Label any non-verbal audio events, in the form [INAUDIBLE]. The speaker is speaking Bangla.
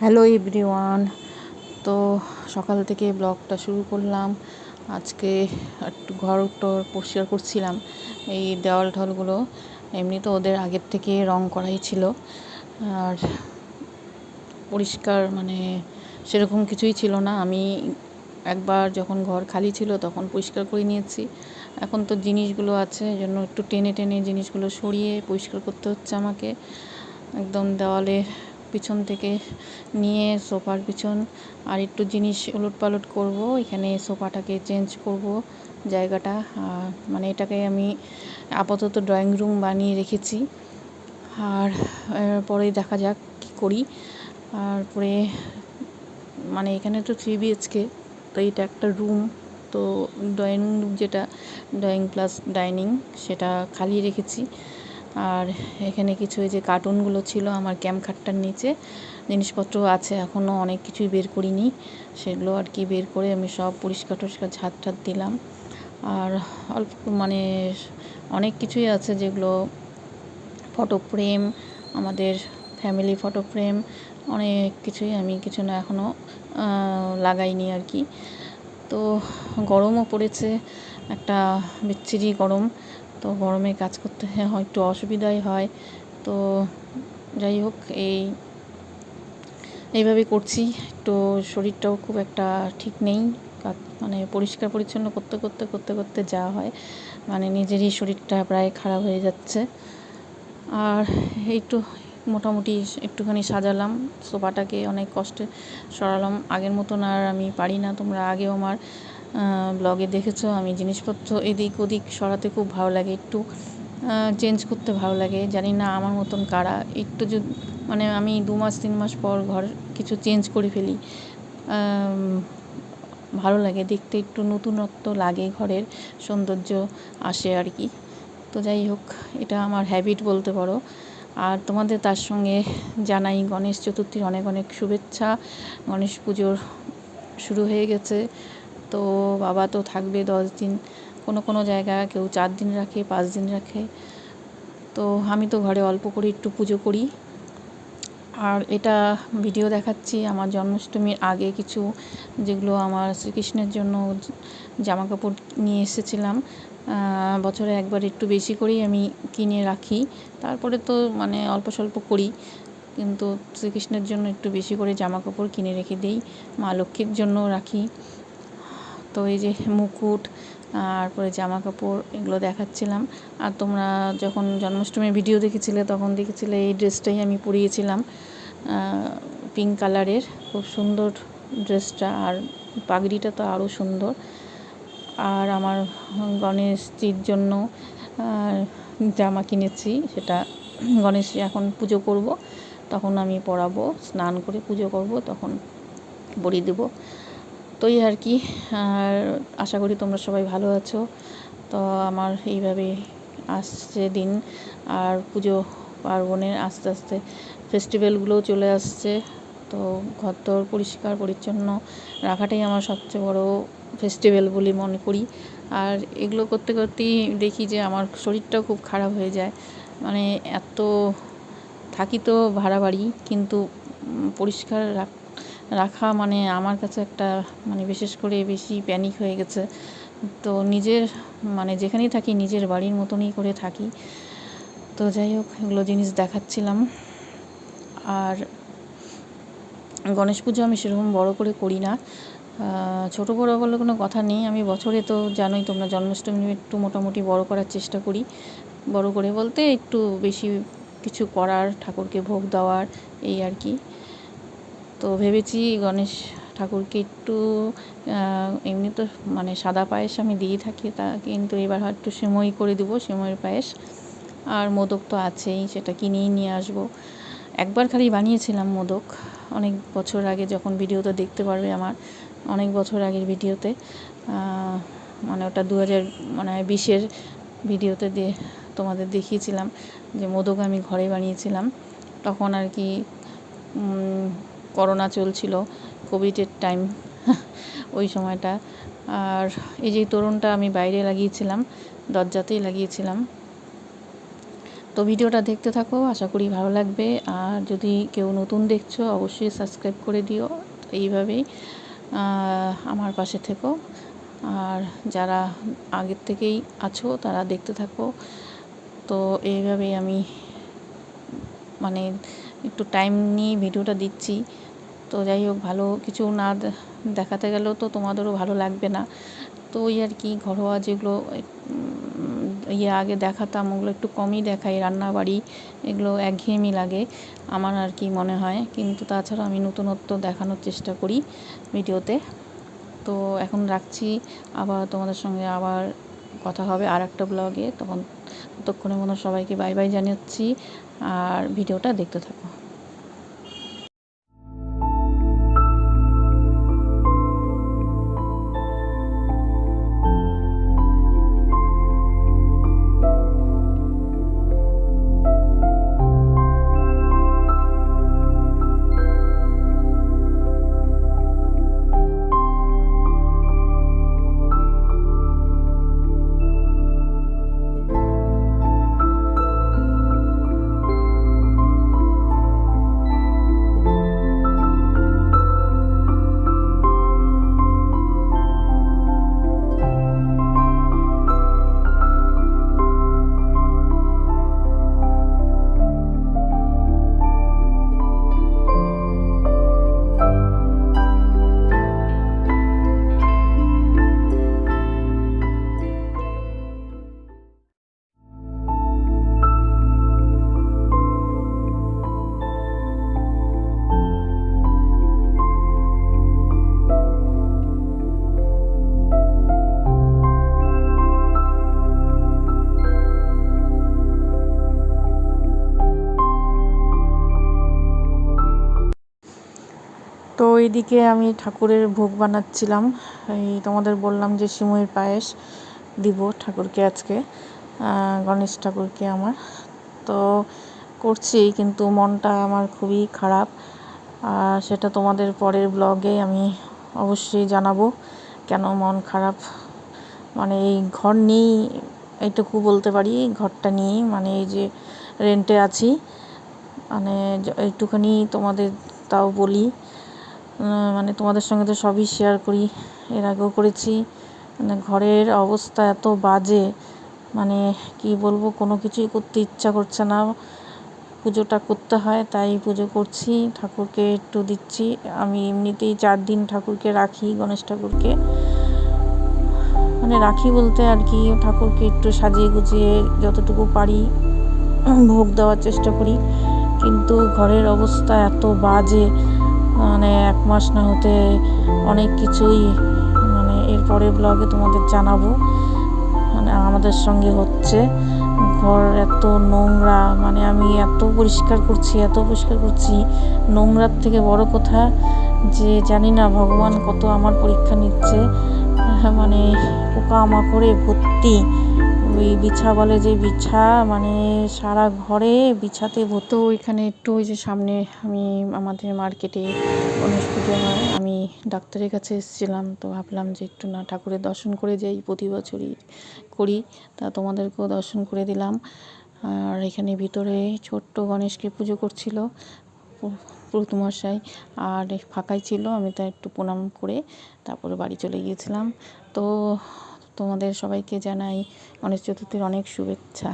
Hello everyone. তো সকাল থেকে ব্লগটা শুরু করলাম। আজকে একটু ঘর টর পরিষ্কার করছিলাম, এই দেওয়াল ঠলগুলো এমনি তো ওদের আগের থেকে রং করাই ছিল। আর পরিষ্কার মানে সেরকম কিছুই ছিল না। আমি একবার যখন ঘর খালি ছিল তখন পরিষ্কার করে নিয়েছি। এখন তো জিনিসগুলো আছে জন্য একটু টেনে টেনে জিনিসগুলো সরিয়ে পরিষ্কার করতে হচ্ছে আমাকে। একদম দেওয়ালে পিছন থেকে নিয়ে সোফার পিছন আর একটু জিনিস উলট পালট করব। এখানে সোফাটাকে চেঞ্জ করব জায়গাটা। মানে এটাকে আমি আপাতত ড্রয়িং রুম বানিয়ে রেখেছি। আর পরে দেখা যাক কী করি। আর পরে মানে এখানে তো থ্রি বিএচকে তো এটা একটা রুম। তো ড্রয়িং রুম যেটা, ড্রয়িং প্লাস ডাইনিং সেটা খালি রেখেছি। আর এখানে কিছু এই যে কার্টুনগুলো ছিল, আমার ক্যাম্প খাটটার নিচে। জিনিসপত্র আছে, এখনও অনেক কিছুই বের করিনি। সেগুলো আর কি বের করে আমি সব পরিষ্কার টরিষ্কার ঝাঁট ঠাত দিলাম। আর অল্প মানে অনেক কিছুই আছে যেগুলো ফটো ফ্রেম, আমাদের ফ্যামিলি ফটো ফ্রেম, অনেক কিছুই আমি কিছু না এখনও লাগাইনি আর কি। তো গরমও পড়েছে, একটা বিচ্ছিরি গরম। তো গরমে কাজ করতে হয় একটু অসুবিধাই হয়। তো যাই হোক, এই এইভাবে করছি। একটু শরীরটাও খুব একটা ঠিক নেই। মানে পরিষ্কার পরিচ্ছন্ন করতে করতে করতে করতে যা হয়। মানে নিজেরই শরীরটা প্রায় খারাপ হয়ে যাচ্ছে। আর একটু মোটামুটি একটুখানি সাজালাম। সোফাটাকে অনেক কষ্টে সরালাম। আগের মতন আর আমি পারি না। তোমরা আগেও আমার ব্লগে দেখেছ, আমি জিনিসপত্র এদিক ওদিক সরাতে খুব ভালো লাগে, একটু চেঞ্জ করতে ভালো লাগে। জানি না আমার মতন কারা, একটু যদি মানে আমি দু মাস, তিন মাস পর ঘর কিছু চেঞ্জ করে ফেলি ভালো লাগে, দেখতে একটু নতুনত্ব লাগে ঘরের, সৌন্দর্য আসে আর কি। তো যাই হোক, এটা আমার হ্যাবিট বলতে পারো। আর তোমাদের তার সঙ্গে জানাই গণেশ চতুর্থীর অনেক অনেক শুভেচ্ছা, গণেশ পুজোর শুরু হয়ে গেছে। তো বাবা তো থাকবে দশ দিন। কোনো কোনো জায়গায় কেউ চার দিন রাখে, পাঁচ দিন রাখে। তো আমি তো ঘরে অল্প করে একটু পুজো করি। আর এটা ভিডিও দেখাচ্ছি আমার জন্মাষ্টমীর আগে কিছু, যেগুলো আমার শ্রীকৃষ্ণের জন্য জামা কাপড় নিয়ে এসেছিলাম। বছরে একবার একটু বেশি করেই আমি কিনে রাখি। তারপরে তো মানে অল্প স্বল্প করি। কিন্তু শ্রীকৃষ্ণের জন্য একটু বেশি করে জামা কাপড় কিনে রেখে দিই। মা লক্ষ্মীর জন্য রাখি। তো এই যে মুকুট, তারপরে জামা কাপড় এগুলো দেখাচ্ছিলাম। আর তোমরা যখন জন্মাষ্টমীর ভিডিও দেখেছিলে, তখন দেখেছিলে এই ড্রেসটাই আমি পরিয়েছিলাম পিঙ্ক কালারের খুব সুন্দর ড্রেসটা আর পাগড়িটা তো আরও সুন্দর। আর আমার গণেশজির জন্য জামা কিনেছি, সেটা গণেশ এখন পুজো করব। তখন আমি পরাবো, স্নান করে পুজো করব, তখন পরিয়ে দেবো। তো এই আর কি। আর আশা করি তোমরা সবাই ভালো আছো। তো আমার এইভাবে আসছে দিন। আর পুজো পার্বণের আস্তে আস্তে ফেস্টিভ্যালগুলোও চলে আসছে। তো ঘর দর পরিষ্কার, পরিচ্ছন্ন রাখাটাই আমার সবচেয়ে বড় ফেস্টিভ্যাল বলে মনে করি। আর এগুলো করতে করতেই দেখি যে আমার শরীরটাও খুব খারাপ হয়ে যায়। মানে এত থাকি তো ভাড়া বাড়ি কিন্তু পরিষ্কার রাখ রাখা মানে আমার কাছে একটা মানে বিশেষ করে বেশি প্যানিক হয়ে গেছে। তো নিজের মানে যেখানেই থাকি নিজের বাড়ির মতনই করে থাকি। তো যাই হোক, এগুলো জিনিস দেখাচ্ছিলাম। আর গণেশ পুজো আমি সেরকম বড় করে করি না। ছোটো বড়ো বলে কোনো কথা নেই। আমি বছরে তো জানোই তোমরা জন্মাষ্টমী একটু মোটামুটি বড় করার চেষ্টা করি। বড় করে বলতে একটু বেশি কিছু করার, ঠাকুরকে ভোগ দেওয়ার, এই আর কি। তো ভেবেছি গণেশ ঠাকুরকে একটু এমনি তো মানে সাদা পায়েস আমি দিয়ে থাকি, তা কিন্তু এবার একটু সেমই করে দেবো, সেমইয়ের পায়েস। আর মোদক তো আছেই, সেটা কিনেই নিয়ে আসব। একবার খালি বানিয়েছিলাম মোদক, অনেক বছর আগে যখন ভিডিওতে দেখতে পারবে আমার, অনেক বছর আগের ভিডিওতে। মানে ওটা দু হাজার মানে বিশের ভিডিওতে দিয়ে তোমাদের দেখিয়েছিলাম যে মোদক আমি ঘরে বানিয়েছিলাম। তখন আর কি করোনা চলছিল কোভিডের টাইম [LAUGHS] ওই সময়টা। আর এই যে তোরণটা আমি বাইরে লাগিয়েছিলাম, দরজাতেই লাগিয়েছিলাম। তো ভিডিওটা দেখতে থাকো, আশা করি ভালো লাগবে। আর যদি কেউ নতুন দেখছ, অবশ্যই সাবস্ক্রাইব করে দিও। এইভাবেই আমার পাশে থেকো। আর যারা আগের থেকেই আছো, তারা দেখতে থাকো। তো এইভাবেই আমি মানে একটু টাইম নিয়ে ভিডিওটা দিচ্ছি। তো যাই হোক, ভালো কিছু না দেখাতে গেলেও তো তোমাদেরও ভালো লাগবে না। তো ওই আর কি, ঘরোয়া যেগুলো ইয়ে আগে দেখাতাম, ওগুলো একটু কমই দেখাই। রান্নাবাড়ি এগুলো একঘেয়েমি লাগে, আমার আর কি মনে হয়। কিন্তু তাছাড়া আমি নতুনত্ব দেখানোর চেষ্টা করি ভিডিওতে। তো এখন রাখছি। আবার তোমাদের সঙ্গে আবার কথা হবে আর একটা ব্লগে তখন ততক্ষণে মনে সবাইকে বাই বাই জানাচ্ছি। আর ভিডিওটা দেখতে থাকো। তো এইদিকে আমি ঠাকুরের ভোগ বানাচ্ছিলাম। এই তোমাদের বললাম যে সিমুইর পায়েস দিব ঠাকুরকে আজকে গণেশ ঠাকুরকে আমার। তো করছি, কিন্তু মনটা আমার খুবই খারাপ। আর সেটা তোমাদের পরের ব্লগে আমি অবশ্যই জানাব কেন মন খারাপ। মানে এই ঘর নিয়েই এইটুকু বলতে পারি ঘরটা নিয়েই মানে এই যে রেন্টে আছি। মানে একটুখানি তোমাদের তাও বলি। মানে তোমাদের সঙ্গে তো সবই শেয়ার করি। এর আগেও করেছি। মানে ঘরের অবস্থা এত বাজে। মানে কি বলব, কোনো কিছুই করতে ইচ্ছা করছে না। পুজোটা করতে হয়, তাই পুজো করছি। ঠাকুরকে একটু দিচ্ছি। আমি এমনিতেই চার দিন ঠাকুরকে রাখি, গণেশ ঠাকুরকে। মানে রাখি বলতে আর কি, ঠাকুরকে একটু সাজিয়ে গুছিয়ে যতটুকু পারি ভোগ দেওয়ার চেষ্টা করি। কিন্তু ঘরের অবস্থা এত বাজে। মানে এক মাস না হতে অনেক কিছুই মানে এরপরে ব্লগে তোমাদের জানাব। মানে আমাদের সঙ্গে হচ্ছে। ঘর এত নোংরা মানে আমি এত পরিষ্কার করছি, এত পরিষ্কার করছি। নোংরার থেকে বড় কথা যে জানি না, ভগবান কত আমার পরীক্ষা নিচ্ছে। মানে পোকা মাকড়ে ভর্তি। ওই বিছা বলে যে বিছা মানে সারা ঘরে বিছাতে ভর্তি। তো ওইখানে একটু ওই যে সামনে আমি আমাদের মার্কেটে গণেশ পুজো হয়, আমি ডাক্তারের কাছে এসেছিলাম, তো ভাবলাম যে একটু না ঠাকুরের দর্শন করে যাই, প্রতি বছরই করি, তা তোমাদেরকেও দর্শন করে দিলাম। আর এখানে ভিতরে ছোট্ট গণেশকে পুজো করছিল প্রতুমশাই আর ফাঁকাই ছিল, আমি তা একটু প্রণাম করে তারপরে বাড়ি চলে গিয়েছিলাম। তো তোমাদের সবাইকে জানাই গণেশ চতুর্থীর অনেক শুভেচ্ছা।